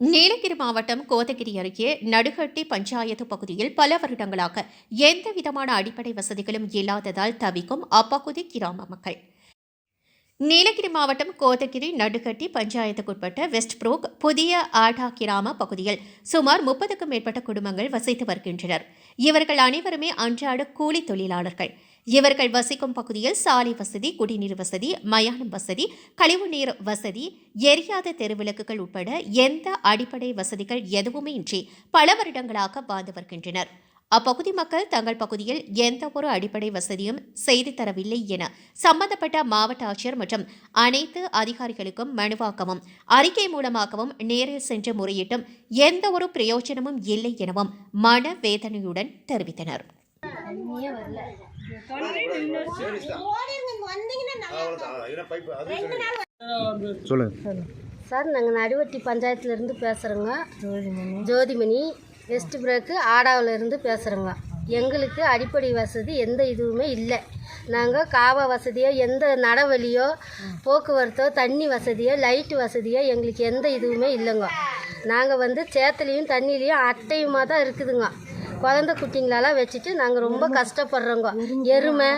நீலகிரி மாவட்டம் கோத்தகிரி அருகே நடுகட்டி பஞ்சாயத்து பகுதியில் பல வருடங்களாக எந்த விதமான அடிப்படை வசதிகளும் இல்லாததால் தவிக்கும் அப்பகுதி கிராம மக்கள். நீலகிரி மாவட்டம் கோத்தகிரி நடுகட்டி பஞ்சாயத்துக்குட்பட்ட வெஸ்ட் புரோக் புதிய ஆடா கிராம பகுதியில் சுமார் முப்பதுக்கும் மேற்பட்ட குடும்பங்கள் வசித்து வருகின்றனர். இவர்கள் அனைவருமே அன்றாட கூலி தொழிலாளர்கள். இவர்கள் வசிக்கும் பகுதியில் சாலை வசதி குடிநீர் வசதி மயானம் வசதி கழிவுநீர் வசதி எரியாத தெருவிளக்குகள் உட்பட எந்த அடிப்படை வசதிகள் எதுவுமே இன்றி பல வருடங்களாக வாழ்ந்து வருகின்றனர். அப்பகுதி மக்கள் தங்கள் பகுதியில் எந்த ஒரு அடிப்படை வசதியும் செய்து தரவில்லை என சம்பந்தப்பட்ட மாவட்ட ஆட்சியர் மற்றும் அனைத்து அதிகாரிகளுக்கும் மனுவாக்கவும் அறிக்கை மூலமாகவும் நேரில் சென்று முறையிட்டும் எந்த ஒரு பிரயோஜனமும் இல்லை எனவும் மன வேதனையுடன் தெரிவித்தனர் சொல்லுங்க சார் நாங்கள் நடுவட்டி பஞ்சாயத்துலேருந்து பேசுகிறோங்க ஜோதிமணி வெஸ்ட் பிரேக்கு ஆடாவிலேருந்து பேசுகிறோங்க எங்களுக்கு அடிப்படை வசதி எந்த இதுவுமே இல்லை. நாங்கள் காவா வசதியோ எந்த நடவழியோ போக்குவரத்தோ தண்ணி வசதியோ லைட்டு வசதியோ எங்களுக்கு எந்த இதுவுமே இல்லைங்க. நாங்கள் வந்து சேத்துலேயும் தண்ணிலையும் அட்டையுமாக தான் இருக்குதுங்க. குழந்த குட்டிங்களெல்லாம் வச்சுட்டு நாங்கள் ரொம்ப கஷ்டப்படுறோங்க. எருமை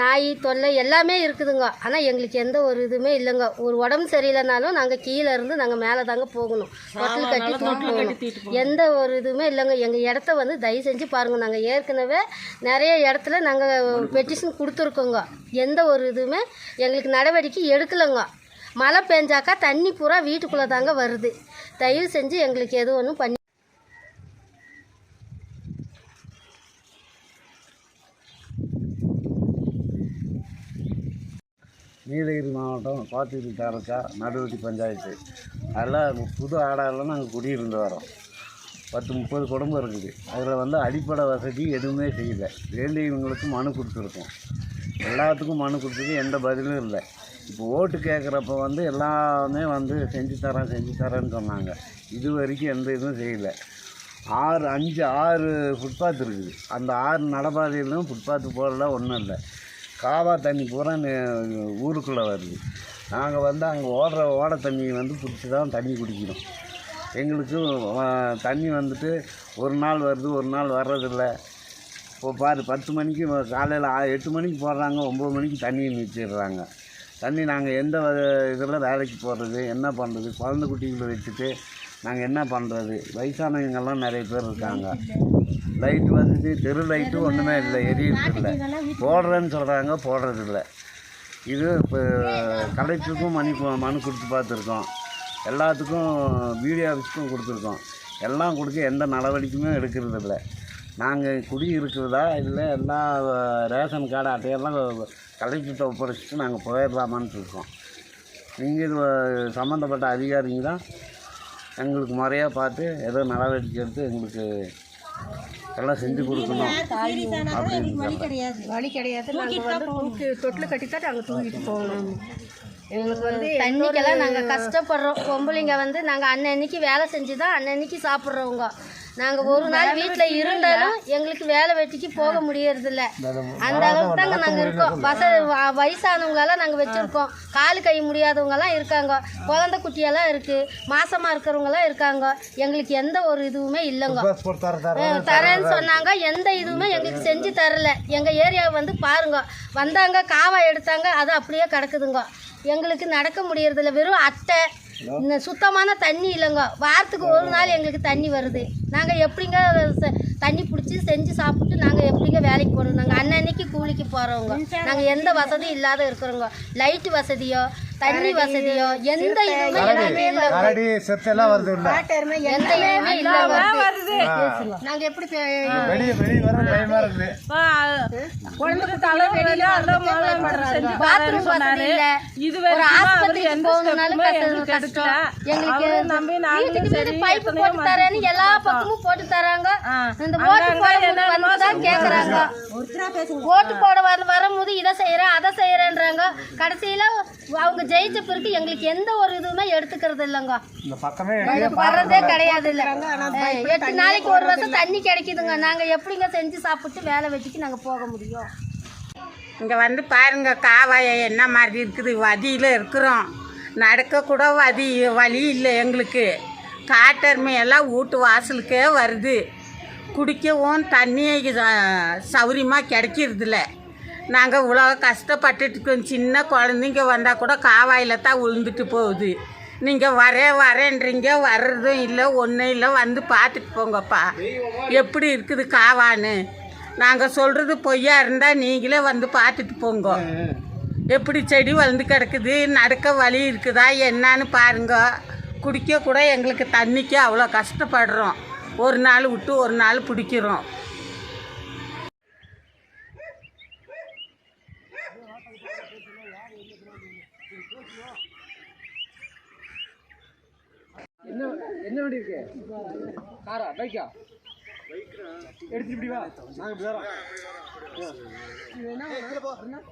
நாய் தொல்லை எல்லாமே இருக்குதுங்க. ஆனால் எங்களுக்கு எந்த ஒரு இதுவுமே இல்லைங்க. ஒரு உடம்பு சரியில்லைனாலும் நாங்கள் கீழே இருந்து நாங்கள் மேலே தாங்க போகணும். தொட்டில் கட்டி தூக்கிட்டு போகணும். எந்த ஒரு இதுவுமே இல்லைங்க. எங்கள் இடத்த வந்து தயவு செஞ்சு பாருங்கள் நாங்கள் ஏற்கனவே நிறைய இடத்துல நாங்கள் பெட்டிஷன் கொடுத்துருக்கோங்க. எந்த ஒரு இதுவுமே எங்களுக்கு நடவடிக்கை எடுக்கலைங்க. மழை பெஞ்சாக்கா தண்ணி பூரா வீட்டுக்குள்ளே தாங்க வருது. தயவு செஞ்சு எங்களுக்கு எது ஒன்றும் பண்ணி நீலகிரி மாவட்டம் கோத்தகிரி தாலுக்கா நடுவட்டி பஞ்சாயத்து. அதில் புது ஆடாரில் நாங்கள் குடியிருந்து வரோம். பத்து முப்பது குடும்பம் இருக்குது. அதில் வந்து அடிப்படை வசதி எதுவுமே செய்யலை. வேண்டியவங்களுக்கு மனு கொடுத்துருக்கோம். எல்லாத்துக்கும் மனு கொடுத்தது எந்த பதிலும் இல்லை. இப்போ ஓட்டு கேட்குறப்ப வந்து எல்லாமே வந்து செஞ்சு தரேன் செஞ்சு தரேன்னு சொன்னாங்க. இது வரைக்கும் எந்த இதுவும் செய்யலை. ஆறு அஞ்சு ஆறு ஃபுட்பாத் இருக்குது. அந்த ஆறு நடப்பாதையிலும் ஃபுட்பாத்து போடல ஒன்றும் இல்லை. காவா தண்ணி பூரா ஊருக்குள்ளே வருது. நாங்கள் வந்து அங்கே ஓடுற ஓட தண்ணியை வந்து பிடிச்சி தான் தண்ணி குடிக்கணும் எங்களுக்கு தண்ணி வந்துட்டு ஒரு நாள் வருது ஒரு நாள் வர்றதில்ல. இப்போ பாரு பத்து மணிக்கு காலையில் எட்டு மணிக்கு போடுறாங்க ஒம்பது மணிக்கு தண்ணி நிறுத்திடுறாங்க. தண்ணி நாங்கள் எந்த இதில் வேலைக்கு போடுறது என்ன பண்ணுறது குழந்தை குட்டிகளை வச்சுட்டு நாங்கள் என்ன பண்ணுறது வயசானவங்கெல்லாம் நிறைய பேர் இருக்காங்க. லைட் வசதி தெரு லைட்டு ஒன்றுமே இல்லை எரியறது இல்லை. போடுறேன்னு சொல்கிறாங்க போடுறது இல்லை. இது இப்போ கலெக்டருக்கும் மணி மனு கொடுத்து பார்த்துருக்கோம். எல்லாத்துக்கும் பிடிஓ ஆஃபீஸுக்கும் கொடுத்துருக்கோம். எல்லாம் கொடுக்க எந்த நடவடிக்கையுமே எடுக்கிறது இல்லை. நாங்கள் குடி இருக்கிறதா இல்லை எல்லா ரேஷன் கார்டு அட்டையெல்லாம் கலெக்டர்கிட்ட ஒப்படைச்சிட்டு நாங்கள் போயிடலாமான்னு இருக்கோம். நீங்கள் இது சம்மந்தப்பட்ட அதிகாரிங்க தான் எங்களுக்கு முறையாக பார்த்து ஏதோ நடவடிக்கை எடுத்து எங்களுக்கு எல்லாம் செஞ்சு கொடுக்கணும் அப்படின்னு வழி கிடையாது. நாங்கள் வந்து தூக்கி தொட்டில் கட்டி தான் நாங்கள் தூக்கிட்டு போகணும். எங்களுக்கு வந்து தண்ணிக்கெல்லாம் நாங்கள் கஷ்டப்படுறோம். பொம்பளைங்க வந்து நாங்கள் அன்னன்னைக்கு வேலை செஞ்சு தான் அன்னன்னைக்கு சாப்பிட்றவங்க. நாங்கள் ஒரு நாள் வீட்டில் இருந்தாலும் எங்களுக்கு வேலை வெட்டிக்கு போக முடியறதில்ல. அந்த அளவுக்கு தாங்க நாங்கள் இருக்கோம். வச வயசானவங்களெல்லாம் நாங்கள் வச்சுருக்கோம். காலு கை முடியாதவங்கலாம் இருக்காங்க. குழந்தை குட்டியெல்லாம் இருக்குது மாசமாக இருக்கிறவங்கலாம் இருக்காங்க. எங்களுக்கு எந்த ஒரு இதுவுமே இல்லைங்க. தரேன்னு சொன்னாங்க. எந்த இதுவுமே எங்களுக்கு செஞ்சு தரல. எங்கள் ஏரியாவை வந்து பாருங்க. வந்தாங்க காவா எடுத்தாங்க. அது அப்படியே கிடக்குதுங்க. எங்களுக்கு நடக்க முடியறதில்ல. வெறும் அட்டை இந்த சுத்தமான தண்ணி இல்லைங்க. வாரத்துக்கு ஒரு நாள் எங்களுக்கு தண்ணி வருது. நாங்கள் எப்படிங்க தண்ணி பிடிச்சி செஞ்சு சாப்பிட்டு நாங்கள் எப்படிங்க வேலைக்கு போகிறோம் நாங்கள் அன்னன்னைக்கு கூலிக்கு போகிறவங்க நாங்கள் எந்த வசதியும் இல்லாத இருக்கிறோங்க லைட்டு வசதியோ தண்ணி வசதியோ எந்த கரடி வருது இல்ல. எந்த இதுவுமே இல்லை நாங்கள் எப்படி வெளியே வெளியே வர பயமா இருக்குது பாத்ரூம் வசதி இல்ல. ஒரு ஆஸ்பத்திரிக்கு போகணும்னாலும் கஷ்டம் கஷ்டம். எங்களுக்கு வீட்டுக்கு வீடு பைப் போட்டு தரேன்னு எல்லா பக்கமும் போட்டு தராங்க. இந்த ஓட்டு போட வந்துதான் கேக்குறாங்க. ஓட்டு போட வர வரும்போது இதை செய்யறேன் அதை செய்யறேன்றாங்க. கடைசியில அவங்க ஜெயிச்ச பிறகு எங்களுக்கு எந்த ஒரு இதுவுமே எடுத்துக்கிறது இல்லைங்க. இந்த பக்கமே வர்றதே கிடையாது இல்ல. எட்டு நாளைக்கு ஒரு வருஷம் தண்ணி கிடைக்குதுங்க. நாங்க எப்படிங்க செஞ்சு சாப்பிட்டு வேலை வெட்டிக்கு நாங்க போக முடியும்? இங்கே வந்து பாருங்க காவாயம் என்ன மாதிரி இருக்குது? வதியில் இருக்கிறோம். நடக்க கூட வதி வழி இல்லை எங்களுக்கு. காட்டெருமையெல்லாம் வீட்டு வாசலுக்கே வருது. குடிக்கவும் தண்ணி சௌரியமாக கிடைக்கிறதில்ல. நாங்கள் இவ்வளோ கஷ்டப்பட்டுட்டு இருக்கோம் சின்ன குழந்தைங்க வந்தால் கூட காவாயில் தான் விழுந்துட்டு போகுது. நீங்கள் வரே வரேன்றீங்க. வர்றதும் இல்லை ஒன்றும் இல்லை. வந்து பார்த்துட்டு போங்கப்பா. எப்படி இருக்குது காவான்னு. நாங்கள் சொல்கிறது பொய்யா இருந்தால் நீங்களே வந்து பார்த்துட்டு போங்க. எப்படி செடி வளர்ந்து கிடக்குது? நடக்க வழி இருக்குதா? என்னன்னு பாருங்க. குடிக்க கூட எங்களுக்கு தண்ணிக்கு அவ்வளோ கஷ்டப்படுறோம். ஒரு நாள் விட்டு ஒரு நாள் பிடிக்கிறோம். என்ன வண்டி இருக்கு? காரா பைக்கா? எடுத்துட்டு இப்படி வா. நாங்கள் இப்படி வரோம். என்ன